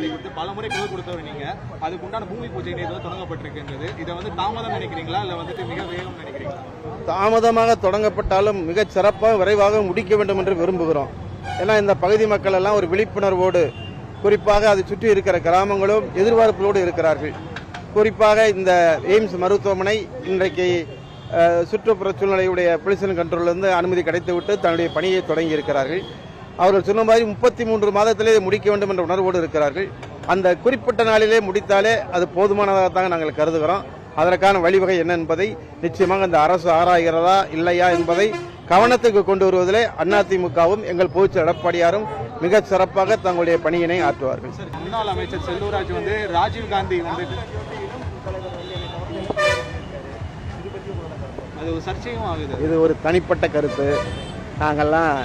அண்ணாமலை கொடுத்து பல முறை குரல் கொடுத்தவர் நீங்க. அதுக்கு உண்டான பூமி பூஜை நேற்று தொடங்கப்பட்டிருக்கின்றது. இதை வந்து தாமதம் நினைக்கிறீங்களா? இல்ல வந்துட்டு மிக வேகம் நினைக்கிறீங்களா? தாமதமாக தொடங்கப்பட்டாலும் மிக சிறப்பாக விரைவாக முடிக்க வேண்டும் என்று விரும்புகிறோம். ஏன்னா இந்த பகுதி மக்கள் எல்லாம் ஒரு விழிப்புணர்வோடு குறிப்பாக அதை சுற்றி இருக்கிற கிராமங்களும் எதிர்பார்ப்புகளோடு இருக்கிறார்கள். குறிப்பாக இந்த எய்ம்ஸ் மருத்துவமனை இன்றைக்கு சுற்றுப்புற சூழ்நிலையுடைய பொல்யூஷன் கண்ட்ரோலிருந்து அனுமதி கிடைத்துவிட்டு தன்னுடைய பணியை தொடங்கி இருக்கிறார்கள் அவர்கள் சொன்ன மாதிரி முப்பத்தி மூன்று மாதத்திலே முடிக்க வேண்டும் என்ற உணர்வோடு இருக்கிறார்கள். அந்த குறிப்பிட்ட நாளிலே முடித்தாலே அது போதுமானதாகத்தான் நாங்கள் கருதுகிறோம். அதற்கான வழிவகை என்ன என்பதை நிச்சயமாக இந்த அரசு ஆராய்கிறதா இல்லையா என்பதை கவனத்துக்கு கொண்டு வருவதிலே அதிமுகவும் எங்கள் பொதுச்செயலர் எடப்பாடியாரும் மிக சிறப்பாக தங்களுடைய பணியினை ஆற்றுவார்கள். முன்னாள் அமைச்சர் செல்லூராஜ் வந்து ராஜீவ் காந்தி வந்து அது ஒரு சர்ச்சையும் ஆகுது. இது ஒரு தனிப்பட்ட கருத்து. நாங்கள்லாம்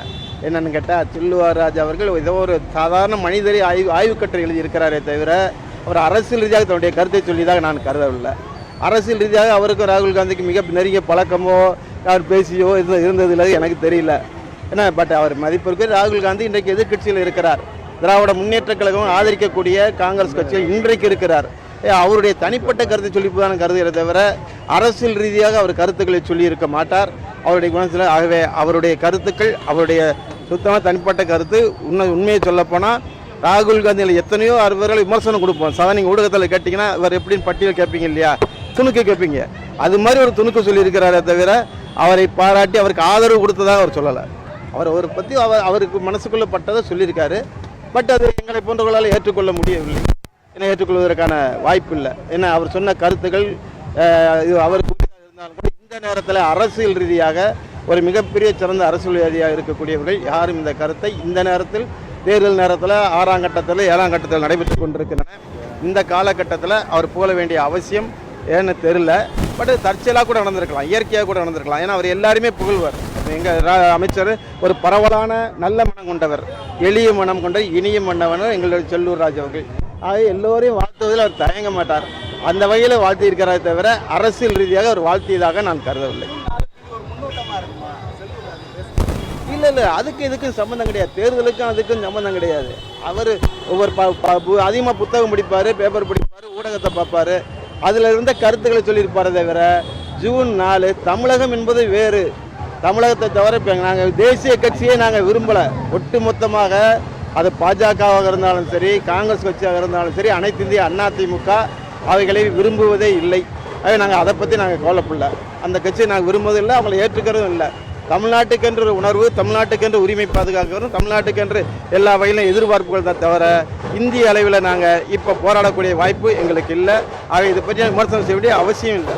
என்னன்னு கேட்டால் சில்லுவார் ராஜ் அவர்கள் ஏதோ ஒரு சாதாரண மனிதரை ஆய்வு ஆய்வுக்கட்டுரை எழுதியிருக்கிறாரே தவிர அவர் அரசியல் ரீதியாக தன்னுடைய கருத்தை சொல்லியதாக நான் கருதவில்லை. அரசியல் ரீதியாக அவருக்கும் ராகுல் காந்திக்கு மிக நெருங்கிய பழக்கமோ அவர் பேசியோ இது இருந்ததில்லை எனக்கு தெரியல. ஏன்னா பட் அவர் மதிப்பிற்கு ராகுல் காந்தி இன்றைக்கு எதிர்க்கட்சியில் இருக்கிறார். திராவிட முன்னேற்ற கழகம் ஆதரிக்கக்கூடிய காங்கிரஸ் கட்சியில் இன்றைக்கு இருக்கிறார். அவருடைய தனிப்பட்ட கருத்தை சொல்லிப்பதான கருதுகிறத தவிர அரசியல் ரீதியாக அவர் கருத்துக்களை சொல்லியிருக்க மாட்டார். அவருடைய குணத்தில் ஆகவே அவருடைய கருத்துக்கள் அவருடைய சுத்தமாக தனிப்பட்ட கருத்து உண்மை உண்மையை சொல்லப்போனால் ராகுல் காந்தியில் எத்தனையோ அவர்கள் விமர்சனம் கொடுப்போம். சாதா நீங்கள் ஊடகத்தில் கேட்டிங்கன்னா இவர் எப்படின்னு பட்டியல் கேட்பீங்க இல்லையா? துணுக்கு கேட்பீங்க. அது மாதிரி ஒரு துணுக்கு சொல்லியிருக்கிறாரே தவிர அவரை பாராட்டி அவருக்கு ஆதரவு கொடுத்ததாக அவர் சொல்லலை. அவர் அவரை பற்றி அவர் அவருக்கு மனசுக்குள்ளே பட்டதை சொல்லியிருக்காரு. பட் அது எங்களை போன்றவர்களால் ஏற்றுக்கொள்ள முடியவில்லை. ஏன்னா ஏற்றுக்கொள்வதற்கான வாய்ப்பு இல்லை. ஏன்னா அவர் சொன்ன கருத்துக்கள் இது அவருக்கு இருந்தாலும் கூட நேரத்தில் அரசியல் ரீதியாக ஒரு மிகப்பெரிய சிறந்த அரசியல்வாதியாக இருக்கக்கூடியவர்கள் யாரும் இந்த கருத்தை இந்த நேரத்தில் தேர்தல் நேரத்தில் ஆறாம் கட்டத்தில் ஏழாம் கட்டத்தில் நடைபெற்று கொண்டிருக்கின்றன. இந்த காலகட்டத்தில் அவர் புகழ வேண்டிய அவசியம் ஏன்னு தெரில பட் தற்செயலாக கூட நடந்திருக்கலாம் இயற்கையாக கூட நடந்திருக்கலாம். ஏன்னா அவர் எல்லாருமே புகழ்வார். எங்கள் அமைச்சர் ஒரு பரவலான நல்ல மனம் கொண்டவர் எளிய மனம் கொண்ட இனிய மன்னவனர் எங்களுடைய செல்லூர் ராஜ் அவர்கள். ஆக எல்லோரையும் வாழ்த்துவதில் அவர் தயங்க மாட்டார். அந்த வகையில் வாழ்த்தி தவிர அரசியல் ரீதியாக அவர் வாழ்த்தியதாக நான் கருதவில்லை. இல்லை இல்லை அதுக்கு இதுக்கும் சம்மந்தம் கிடையாது. தேர்தலுக்கும் அதுக்கும் சம்மந்தம் கிடையாது. அவர் ஒவ்வொரு அதிகமாக புத்தகம் படிப்பார் பேப்பர் படிப்பார் ஊடகத்தை பார்ப்பார். அதில் இருந்த கருத்துக்களை சொல்லியிருப்பார் தவிர ஜூன் நாலு தமிழகம் என்பது வேறு. தமிழகத்தை தவிர இப்போ நாங்கள் தேசிய கட்சியை நாங்கள் விரும்பலை. ஒட்டுமொத்தமாக அது பாஜகவாக இருந்தாலும் சரி காங்கிரஸ் கட்சியாக இருந்தாலும் சரி அனைத்து இந்திய அதிமுக அவைகளை விரும்புவதே இல்லை. ஆகவே நாங்கள் அதை பற்றி நாங்கள் கவலைப்படல. அந்த கட்சியை நாங்கள் விரும்புவதும் இல்லை அவங்களை ஏற்றுக்கிறதும் இல்லை. தமிழ்நாட்டுக்கென்ற ஒரு உணர்வு தமிழ்நாட்டுக்கென்று உரிமை பாதுகாக்கிறோம் தமிழ்நாட்டுக்கென்று எல்லா வகையிலும் எதிர்பார்ப்புகள் தான் தவிர இந்திய அளவில் நாங்கள் இப்போ போராடக்கூடிய வாய்ப்பு எங்களுக்கு இல்லை. ஆக இதை பற்றி விமர்சனம் செய்ய வேண்டிய அவசியம் இல்லை.